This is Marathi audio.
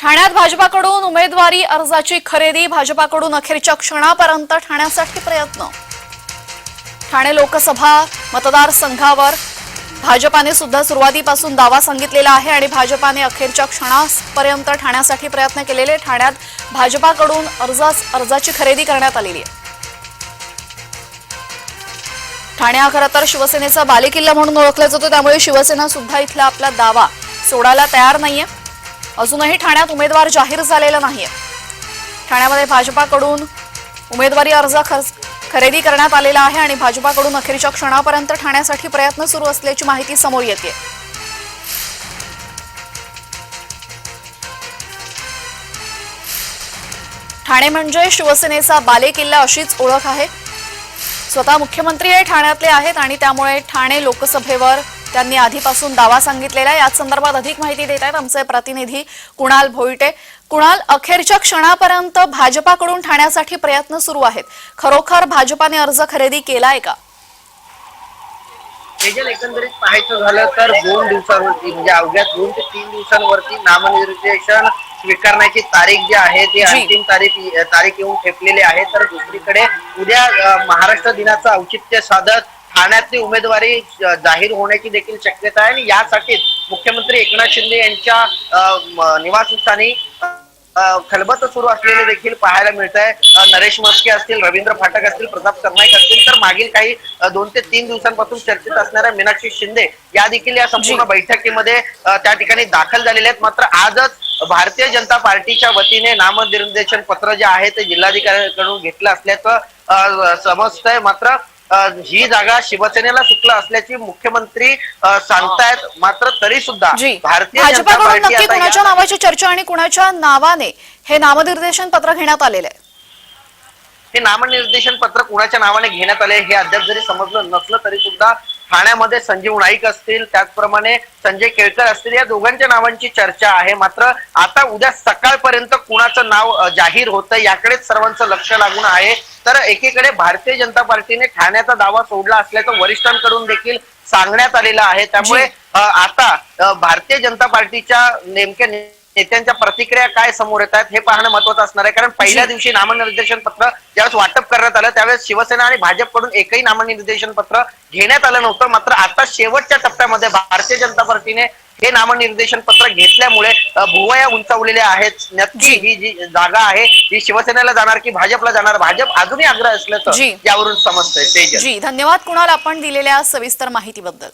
ठाण्यात भाजपाकडून उमेदवारी अर्जाची खरेदी भाजपाकडून अखेरच्या क्षणापर्यंत ठाण्यासाठी प्रयत्न. ठाणे लोकसभा मतदारसंघावर भाजपाने सुद्धा सुरुवातीपासून दावा सांगितलेला आहे आणि भाजपाने अखेरच्या क्षणापर्यंत ठाण्यासाठी प्रयत्न केलेले. ठाण्यात भाजपाकडून अर्जास अर्जाची खरेदी करण्यात आलेली आहे. ठाणे हा खरं तर शिवसेनेचा बालेकिल्ला म्हणून ओळखला जातो. त्यामुळे शिवसेना सुद्धा इथला आपला दावा सोडायला तयार नाहीये. अजूनही ठाण्यात उमेदवार जाहीर झालेला नाहीये. ठाण्यामध्ये भाजपाकडून उमेदवारी अर्ज खर्च खरेदी करण्यात आलेला आहे आणि भाजपाकडून अखेरच्या क्षणापर्यंत ठाण्यासाठी प्रयत्न सुरू असल्याची माहिती समोर येते ठाणे म्हणजे शिवसेनेचा बालेकिल्ला अशीच ओळख आहे. स्वतः मुख्यमंत्री हे ठाण्यातले आहेत आणि त्यामुळे ठाणे लोकसभेवर त्यांनी आधीपासून दावा सांगितलेला आहे. याच संदर्भात अधिक माहिती देत आहेत आमचे प्रतिनिधी कुणाल भोईटे. कुणाल अखेरच्या क्षणापर्यंत भाजपाकडून ठाण्यासाठी प्रयत्न सुरू आहेत. खरोखर भाजपाने अर्ज खरेदी केलाय का? तेजल एकंदरीत पाहायचं झालं तर दोन दिवसांवरती म्हणजे अवघ्या दोन ते तीन दिवसांवरती नामनिर्देशन स्वीकारण्याची तारीख जी आहे ती. अंतिम तारीख तारीख येऊन ठेपलेली आहे तर दुसरीकडे उद्या महाराष्ट्र दिनाचं औचित्य साधत ठाण्यातली उमेदवारी जाहीर होण्याची देखील शक्यता आहे आणि यासाठीच मुख्यमंत्री एकनाथ शिंदे यांच्या निवासस्थानी खलबत सुरू असलेले देखील पाहायला मिळत आहे नरेश मस्के असतील रवींद्र फाटक असतील प्रताप सरनाईक असतील तर मागील काही दोन ते तीन दिवसांपासून चर्चेत असणाऱ्या मीनाक्षी शिंदे या देखील या संपूर्ण. बैठकीमध्ये त्या ठिकाणी दाखल झालेले आहेत. मात्र आजच भारतीय जनता पार्टीच्या वतीने नामनिर्देशन पत्र जे आहे ते जिल्हाधिकाऱ्यांकडून घेतलं असल्याचं समजतंय. मात्र ही जागा शिवसेनेला सुटलं असल्याची मुख्यमंत्री सांगतायत. मात्र तरी सुद्धा भारतीय जनता भाजपाकडून नक्की कुणाच्या नावाची चर्चा आणि कुणाच्या नावाने हे नामनिर्देशन पत्र घेण्यात आलेलं आहे? हे नामनिर्देशन पत्र कुणाच्या नावाने घेण्यात आले हे अद्याप जरी समजलं नसलं तरी सुद्धा ठाण्यामध्ये संजीव नाईक असतील त्याचप्रमाणे संजय केळकर असतील या दोघांच्या नावांची चर्चा आहे. मात्र आता उद्या सकाळपर्यंत कुणाचं नाव जाहीर होतं याकडेच सर्वांचं लक्ष लागून आहे. तर एकीकडे भारतीय जनता पार्टीने ठाण्याचा दावा सोडला असल्याचं वरिष्ठांकडून देखील सांगण्यात आलेलं आहे. त्यामुळे आता भारतीय जनता पार्टीच्या नेमक्या नेत्यांच्या प्रतिक्रिया काय समोर येत आहेत हे पाहणं महत्वाचं असणार आहे. कारण पहिल्या. दिवशी नामनिर्देशन पत्र ज्यावेळेस वाटप करण्यात आलं त्यावेळेस शिवसेना आणि भाजपकडून एकही नामनिर्देशन पत्र घेण्यात आलं नव्हतं. मात्र आता शेवटच्या टप्प्यामध्ये भारतीय जनता पार्टीने हे नामनिर्देशन पत्र घेतल्यामुळे भुवया उंचावलेल्या आहेत. नक्की ही जी जागा आहे ही शिवसेनेला जाणार की भाजपला जाणार? भाजप अजूनही आग्रह असल्याचं. यावरून समजतंय. जी धन्यवाद कुणाल आपण दिलेल्या सविस्तर माहितीबद्दल.